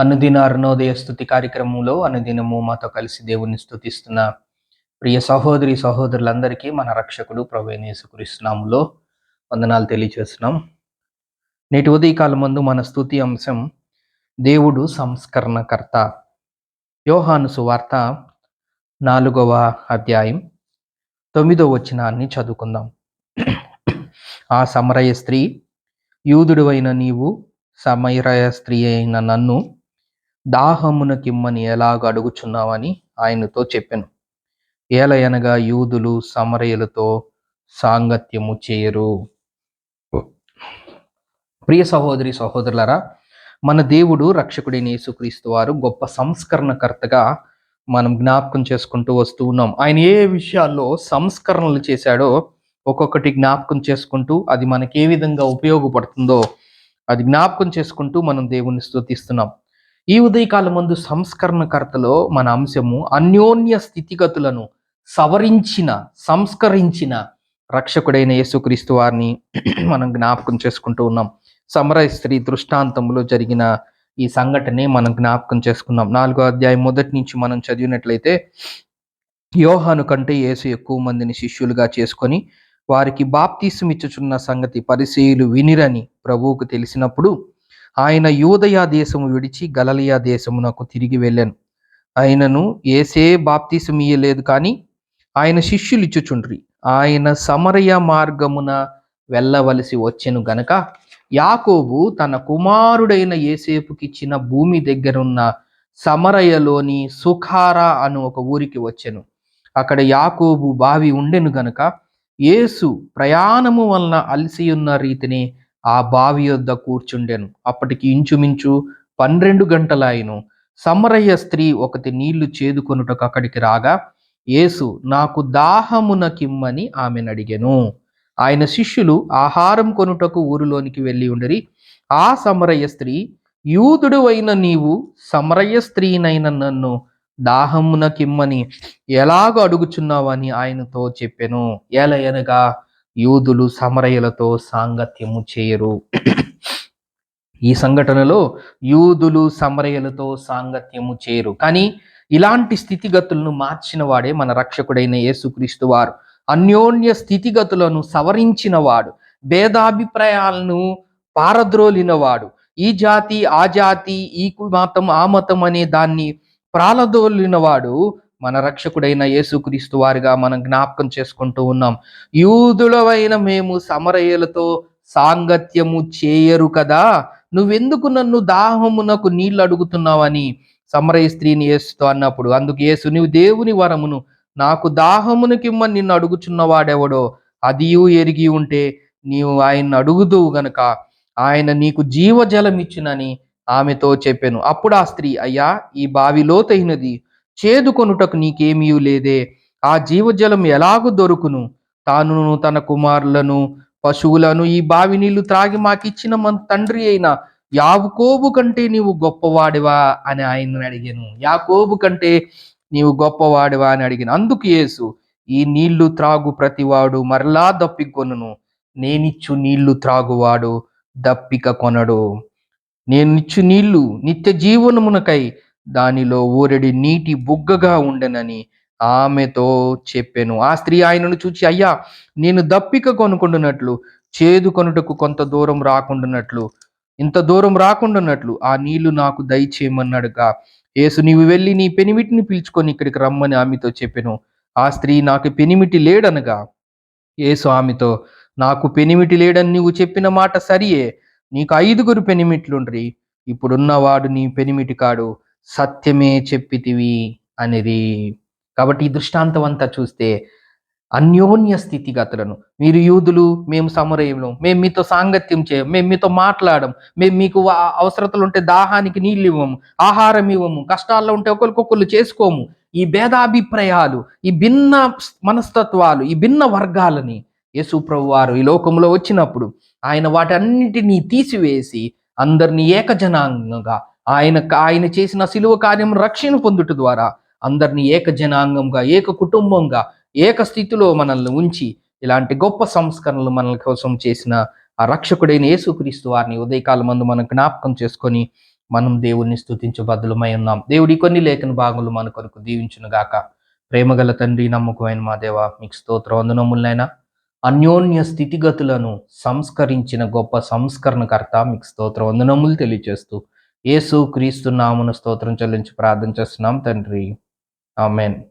అనుదిన అరుణోదయ స్థుతి కార్యక్రమంలో అనుదినము మాతో కలిసి దేవుణ్ణి స్థుతిస్తున్న ప్రియ సహోదరి సహోదరులందరికీ మన రక్షకుడు ప్రవేణేసుకరిస్తున్నాములో వందనాలు తెలియజేస్తున్నాం నేటి ఉదయకాలం ముందు మన స్థుతి అంశం దేవుడు సంస్కరణకర్త. యోహాను సువార్త నాలుగవ అధ్యాయం తొమ్మిదో వచనాన్ని చదువుకుందాం. ఆ సమరయ స్త్రీ యూదుడు అయిన నీవు సమరయ స్త్రీ అయిన నన్ను దాహమున కిమ్మని ఎలాగ అడుగుచున్నావని ఆయనతో చెప్పాను. ఏలయనగా యూదులు సమరయులతో సాంగత్యము చేయరు. ప్రియ సహోదరి సహోదరులరా మన దేవుడు రక్షకుడైన యేసుక్రీస్తు వారు గొప్ప సంస్కరణకర్తగా మనం జ్ఞాపకం చేసుకుంటూ వస్తూ ఉన్నాం. ఆయన ఏ విషయాల్లో సంస్కరణలు చేశాడో ఒక్కొక్కటి జ్ఞాపకం చేసుకుంటూ అది మనకి ఏ విధంగా ఉపయోగపడుతుందో అది జ్ఞాపకం చేసుకుంటూ మనం దేవుణ్ణి స్థుతిస్తున్నాం ఈ ఉదయకాలం ముందు సంస్కరణకర్తలో మన అంశము అన్యోన్య స్థితిగతులను సవరించిన సంస్కరించిన రక్షకుడైన యేసుక్రీస్తు వారిని మనం జ్ఞాపకం చేసుకుంటూ ఉన్నాం. సమర స్త్రీ దృష్టాంతంలో జరిగిన ఈ సంఘటనే మనం జ్ఞాపకం చేసుకున్నాం. నాలుగో అధ్యాయం మొదటి నుంచి మనం చదివినట్లయితే యోహాను కంటే యేసు ఎక్కువ మందిని శిష్యులుగా చేసుకొని వారికి బాప్తీసం ఇచ్చుచున్న సంగతి పరిశీలు వినిరని ప్రభువుకు తెలిసినప్పుడు ఆయన యూదయా దేశము విడిచి గలలియా దేశమునకు తిరిగి వెళ్ళాను. ఆయనను ఏసే బాప్తీసం కానీ ఆయన శిష్యులు ఇచ్చుచుండ్రి. ఆయన సమరయ మార్గమున వెళ్ళవలసి వచ్చెను గనక యాకోబు తన కుమారుడైన ఏసేపుకిచ్చిన భూమి దగ్గరున్న సమరయలోని సుఖారా అను ఒక ఊరికి వచ్చెను. అక్కడ యాకోబు బావి ఉండెను గనక యేసు ప్రయాణము వలన అలసి ఉన్న రీతిని ఆ బావి యొద్ద కూర్చుండెను. అప్పటికి ఇంచుమించు పన్నెండు గంటలాయను. సమరయ్య స్త్రీ ఒకటి నీళ్ళు చేదుకొనుటకు అక్కడికి రాగా యేసు నాకు దాహమునకిమ్మని ఆమెను అడిగెను ఆయన శిష్యులు ఆహారం కొనుటకు ఊరిలోనికి వెళ్ళి ఉండరి. ఆ సమరయ్య స్త్రీ యూదుడు అయిన నీవు సమరయ్య స్త్రీనైన నన్ను దాహమునకిమ్మని ఎలాగో అడుగుచున్నావని ఆయనతో చెప్పెను. ఎలయనగా యూదులు సమరయులతో సాంగత్యము చేయరు. ఈ సంఘటనలో యూదులు సమరయులతో సాంగత్యము చేయరు. కానీ ఇలాంటి స్థితిగతులను మార్చిన వాడే మన రక్షకుడైన యేసుక్రీస్తు వారు. అన్యోన్య స్థితిగతులను సవరించిన వాడు. భేదాభిప్రాయాలను పారద్రోలినవాడు ఈ జాతి ఆ జాతి ఈ మతం ఆ మతం అనే దాన్ని ప్రాలదోలినవాడు మన రక్షకుడైన యేసుక్రీస్తు వారిగా మనం జ్ఞాపకం చేసుకుంటూ ఉన్నాం. యూదులవైన మేము సమరయ్యలతో సాంగత్యము చేయరు కదా? నువ్వెందుకు నన్ను దాహమునకు నీళ్ళు అడుగుతున్నావని సమరయ స్త్రీని యేసుతో అన్నప్పుడు? అందుకు యేసు నీవు దేవుని వరమును నాకు దాహమునకిమ్మ నిన్ను అడుగుచున్నవాడెవడో అదియు ఎరిగి ఉంటే నీవు ఆయన్ని అడుగుదువు గనక. ఆయన నీకు జీవజలం ఇచ్చునని ఆమెతో చెప్పాను. అప్పుడు ఆ స్త్రీ అయ్యా ఈ బావి లోతైనది చేదుకొనుటకు నీకేమీ లేదే. ఆ జీవజలం ఎలాగు దొరుకును? తాను తన కుమారులను పశువులను ఈ బావి నీళ్ళు త్రాగి మాకిచ్చిన మన తండ్రి అయిన యాకోబు కంటే నీవు గొప్పవాడివా అని ఆయన అడిగాను. యాకోబు కంటే నీవు గొప్పవాడివా అని అడిగిన. అందుకు యేసు ఈ నీళ్ళు త్రాగు ప్రతివాడు మరలా దప్పికొనును నేనిచ్చు నీళ్ళు త్రాగువాడు దప్పిక కొనడు. నేనిచ్చు నీళ్ళు నిత్య జీవనమునకై దానిలో ఊరడి నీటి బుగ్గగా ఉండనని ఆమెతో చెప్పాను. ఆ స్త్రీ ఆయనను చూచి అయ్యా నేను దప్పిక కొనుక్కుంటున్నట్లు చేదు కొనుటకు కొంత దూరం రాకుండానట్లు ఇంత దూరం రాకుండానట్లు ఆ నీళ్ళు నాకు దయచేయమన్నాడుగా. యేసు నీవు వెళ్ళి నీ పెనిమిటిని పిలుచుకొని ఇక్కడికి రమ్మని ఆమెతో చెప్పాను. ఆ స్త్రీ నాకు పెనిమిటి లేడనగా. యేసు ఆమెతో నాకు పెనిమిటి లేడని నీవు చెప్పిన మాట సరియే. నీకు ఐదుగురు పెనిమిట్లుండ్రి. ఇప్పుడున్నవాడు నీ పెనిమిటి కాడు. సత్యమే చెప్పితివి అనేది. కాబట్టి ఈ దృష్టాంతం అంతా చూస్తే అన్యోన్య స్థితిగతులను. మీరు యూదులు మేము సమరయంలో మేము మీతో సాంగత్యం చేయం మేము మీతో మాట్లాడడం మేము మీకు అవసరతలు ఉంటే దాహానికి నీళ్ళు ఇవ్వము ఆహారం ఇవ్వము కష్టాల్లో ఉంటే ఒకరికొకరు చేసుకోము. ఈ భేదాభిప్రాయాలు ఈ భిన్న మనస్తత్వాలు ఈ భిన్న వర్గాలని యేసు ప్రభు వారు ఈ లోకంలో వచ్చినప్పుడు ఆయన వాటన్నిటినీ తీసివేసి అందరినీ ఏకజనాంగంగా ఆయన ఆయన చేసిన సిలువ కార్యం రక్షణ పొందుట ద్వారా అందరినీ ఏకజనాంగంగా ఏక కుటుంబంగా ఏక స్థితిలో మనల్ని ఉంచి ఇలాంటి గొప్ప సంస్కరణలు మనల కోసం చేసిన ఆ రక్షకుడైన యేసుక్రీస్తు వారిని ఉదయకాలం మందు మనం జ్ఞాపకం చేసుకొని మనం దేవుణ్ణి స్థుతించు బద్దులమై ఉన్నాం. దేవుడి కొన్ని లేఖన భాగములు మన కొరకు దీవించును గాక. ప్రేమగల తండ్రి నమ్మకమైన మా దేవ మీకు స్తోత్ర వందనములైనా అన్యోన్య స్థితిగతులను సంస్కరించిన గొప్ప సంస్కరణకర్త మీకు స్తోత్ర వందనములు తెలియజేస్తూ యేసు క్రీస్తు నామును స్తోత్రం చెల్లించి ప్రార్థన చేస్తున్నాం తండ్రి. ఆమెన్.